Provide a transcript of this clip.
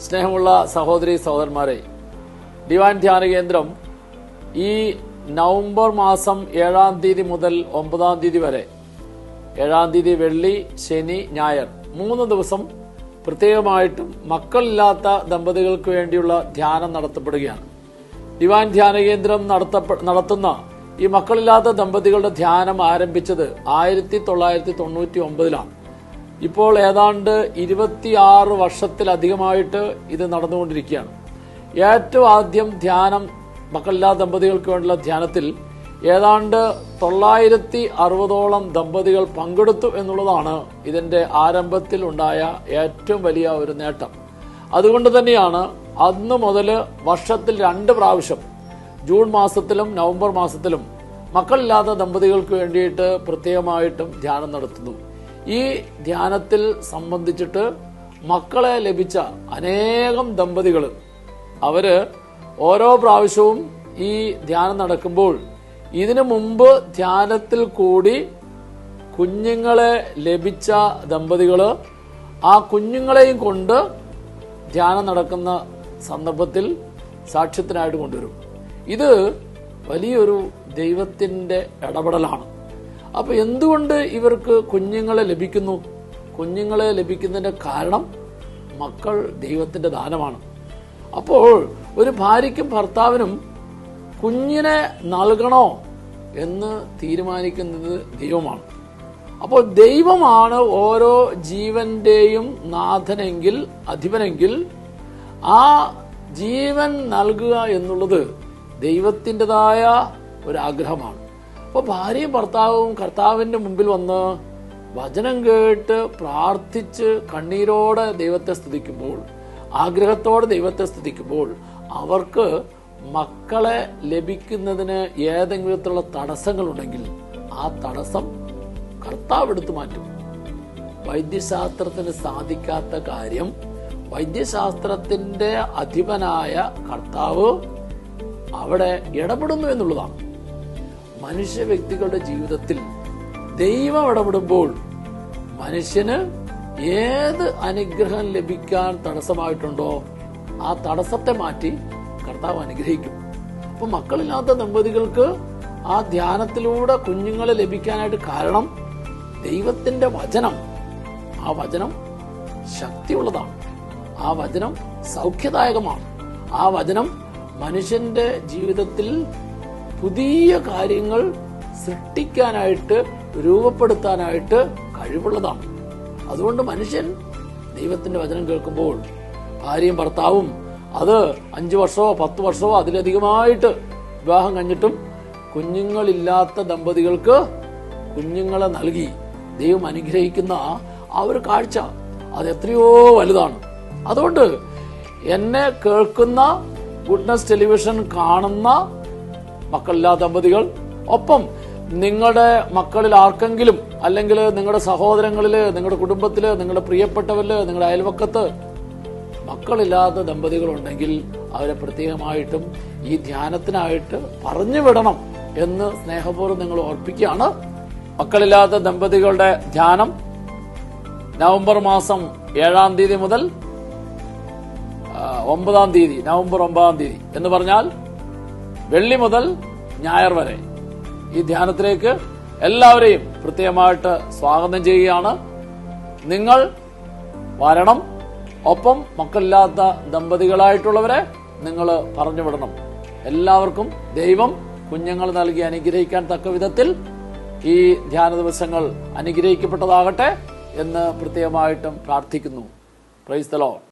സ്നേഹമുള്ള സഹോദരി സഹോദരന്മാരെ ഡിവൈൻ ധ്യാന കേന്ദ്രം ഈ നവംബർ മാസം ഏഴാം തീയതി മുതൽ ഒമ്പതാം തീയതി വരെ ഏഴാം തീയതി വെള്ളി ശനി ഞായർ മൂന്ന് ദിവസം പ്രത്യേകമായിട്ടും മക്കളില്ലാത്ത ദമ്പതികൾക്ക് വേണ്ടിയുള്ള ധ്യാനം നടത്തപ്പെടുകയാണ്. ഡിവൈൻ ധ്യാന കേന്ദ്രം നടത്തപ്പെ- നടത്തുന്ന ഈ മക്കളില്ലാത്ത ദമ്പതികളുടെ ധ്യാനം ആരംഭിച്ചത് ആയിരത്തി തൊള്ളായിരത്തി തൊണ്ണൂറ്റി ഒമ്പതിലാണ് ഇപ്പോൾ ഏതാണ്ട് ഇരുപത്തിയാറ് വർഷത്തിലധികമായിട്ട് ഇത് നടന്നുകൊണ്ടിരിക്കുകയാണ്. ഏറ്റവും ആദ്യം ധ്യാനം മക്കളില്ലാത്ത ദമ്പതികൾക്ക് വേണ്ടിയുള്ള ധ്യാനത്തിൽ ഏതാണ്ട് തൊള്ളായിരത്തി അറുപതോളം ദമ്പതികൾ പങ്കെടുത്തു എന്നുള്ളതാണ് ഇതിന്റെ ആരംഭത്തിൽ ഉണ്ടായ ഏറ്റവും വലിയ ഒരു നേട്ടം. അതുകൊണ്ട് തന്നെയാണ് അന്ന് മുതൽ വർഷത്തിൽ രണ്ട് പ്രാവശ്യം ജൂൺ മാസത്തിലും നവംബർ മാസത്തിലും മക്കളില്ലാത്ത ദമ്പതികൾക്ക് വേണ്ടിയിട്ട് പ്രത്യേകമായിട്ടും ധ്യാനം നടത്തുന്നു. ഈ ധ്യാനത്തിൽ സംബന്ധിച്ചിട്ട് മക്കളെ ലഭിച്ച അനേകം ദമ്പതികൾ. അവർ ഓരോ പ്രാവശ്യവും ഈ ധ്യാനം നടക്കുമ്പോൾ ഇതിനു മുമ്പ് ധ്യാനത്തിൽ കൂടി കുഞ്ഞുങ്ങളെ ലഭിച്ച ദമ്പതികൾ ആ കുഞ്ഞുങ്ങളെയും കൊണ്ട് ധ്യാനം നടക്കുന്ന സന്ദർഭത്തിൽ സാക്ഷ്യത്തിനായിട്ട് കൊണ്ടുവരും. ഇത് വലിയൊരു ദൈവത്തിന്റെ ഇടപെടലാണ്. അപ്പൊ എന്തുകൊണ്ട് ഇവർക്ക് കുഞ്ഞുങ്ങളെ ലഭിക്കുന്നു? കുഞ്ഞുങ്ങളെ ലഭിക്കുന്നതിന്റെ കാരണം മക്കൾ ദൈവത്തിന്റെ ദാനമാണ്. അപ്പോൾ ഒരു ഭാര്യയ്ക്കും ഭർത്താവിനും കുഞ്ഞിനെ നൽകണോ എന്ന് തീരുമാനിക്കുന്നത് ദൈവമാണ്. അപ്പോൾ ദൈവമാണ് ഓരോ ജീവന്റെയും നാഥനെങ്കിൽ അധിപനെങ്കിൽ ആ ജീവൻ നൽകുക എന്നുള്ളത് ദൈവത്തിന്റെതായ ഒരു ആഗ്രഹമാണ് അപ്പോൾ ഭാര്യയും ഭർത്താവും കർത്താവിന്റെ മുമ്പിൽ വന്ന് വചനം കേട്ട് പ്രാർത്ഥിച്ച് കണ്ണീരോടെ ദൈവത്തെ സ്തുതിക്കുമ്പോൾ ആഗ്രഹത്തോടെ ദൈവത്തെ സ്തുതിക്കുമ്പോൾ അവർക്ക് മക്കളെ ലഭിക്കുന്നതിന് ഏതെങ്കിലും വിധത്തിലുള്ള തടസ്സങ്ങളുണ്ടെങ്കിൽ ആ തടസ്സം കർത്താവ് എടുത്തു മാറ്റും. വൈദ്യശാസ്ത്രത്തിന് സാധിക്കാത്ത കാര്യം വൈദ്യശാസ്ത്രത്തിന്റെ അധിപനായ കർത്താവ് അവിടെ ഇടപെടുന്നു എന്നുള്ളതാണ്. മനുഷ്യ വ്യക്തികളുടെ ജീവിതത്തിൽ ദൈവം ഇടപെടുമ്പോൾ മനുഷ്യന് ഏത് അനുഗ്രഹം ലഭിക്കാൻ തടസ്സമായിട്ടുണ്ടോ ആ തടസ്സത്തെ മാറ്റി കർത്താവ് അനുഗ്രഹിക്കും. അപ്പൊ മക്കളില്ലാത്ത ദമ്പതികൾക്ക് ആ ധ്യാനത്തിലൂടെ കുഞ്ഞുങ്ങളെ ലഭിക്കാനായിട്ട് കാരണം ദൈവത്തിന്റെ വചനം. ആ വചനം ശക്തിയുള്ളതാണ്. ആ വചനം സൗഖ്യദായകമാണ്. ആ വചനം മനുഷ്യന്റെ ജീവിതത്തിൽ പുതിയ കാര്യങ്ങൾ സൃഷ്ടിക്കാനായിട്ട് രൂപപ്പെടുത്താനായിട്ട് കഴിവുള്ളതാണ്. അതുകൊണ്ട് മനുഷ്യൻ ദൈവത്തിന്റെ വചനം കേൾക്കുമ്പോൾ ഭാര്യയും ഭർത്താവും അത് അഞ്ചു വർഷമോ പത്ത് വർഷമോ അതിലധികമായിട്ട് വിവാഹം കഴിഞ്ഞിട്ടും കുഞ്ഞുങ്ങളില്ലാത്ത ദമ്പതികൾക്ക് കുഞ്ഞുങ്ങളെ നൽകി ദൈവം അനുഗ്രഹിക്കുന്ന ആ ഒരു കാഴ്ച അത് എത്രയോ വലുതാണ്. അതുകൊണ്ട് എന്നെ കേൾക്കുന്ന ഗുഡ്നസ് ടെലിവിഷൻ കാണുന്ന മക്കളില്ലാത്ത ദമ്പതികൾ. ഒപ്പം നിങ്ങളുടെ മക്കളിൽ ആർക്കെങ്കിലും അല്ലെങ്കിൽ നിങ്ങളുടെ സഹോദരങ്ങളിൽ നിങ്ങളുടെ കുടുംബത്തിൽ നിങ്ങളുടെ പ്രിയപ്പെട്ടവരിൽ നിങ്ങളുടെ അയൽവക്കത്ത് മക്കളില്ലാത്ത ദമ്പതികളുണ്ടെങ്കിൽ അവരെ പ്രത്യേകമായിട്ടും ഈ ധ്യാനത്തിനായിട്ട് പറഞ്ഞു വിടണം എന്ന് സ്നേഹപൂർവം നിങ്ങൾ ഓർപ്പിക്കുകയാണ്. മക്കളില്ലാത്ത ദമ്പതികളുടെ ധ്യാനം നവംബർ മാസം ഏഴാം തീയതി മുതൽ ഒമ്പതാം തീയതി നവംബർ ഒമ്പതാം തീയതി എന്ന് പറഞ്ഞാൽ വെള്ളി മുതൽ ഞായർ വരെ. ഈ ധ്യാനത്തിലേക്ക് എല്ലാവരെയും പ്രത്യേകമായിട്ട് സ്വാഗതം ചെയ്യുകയാണ്. നിങ്ങൾ വരണം. ഒപ്പം മക്കളില്ലാത്ത ദമ്പതികളായിട്ടുള്ളവരെ നിങ്ങൾ പറഞ്ഞുവിടണം. എല്ലാവർക്കും ദൈവം കുഞ്ഞുങ്ങൾ നൽകി അനുഗ്രഹിക്കാൻ തക്ക വിധത്തിൽ ഈ ധ്യാന ദിവസങ്ങൾ അനുഗ്രഹിക്കപ്പെട്ടതാകട്ടെ എന്ന് പ്രത്യേകമായിട്ടും പ്രാർത്ഥിക്കുന്നു. Praise the Lord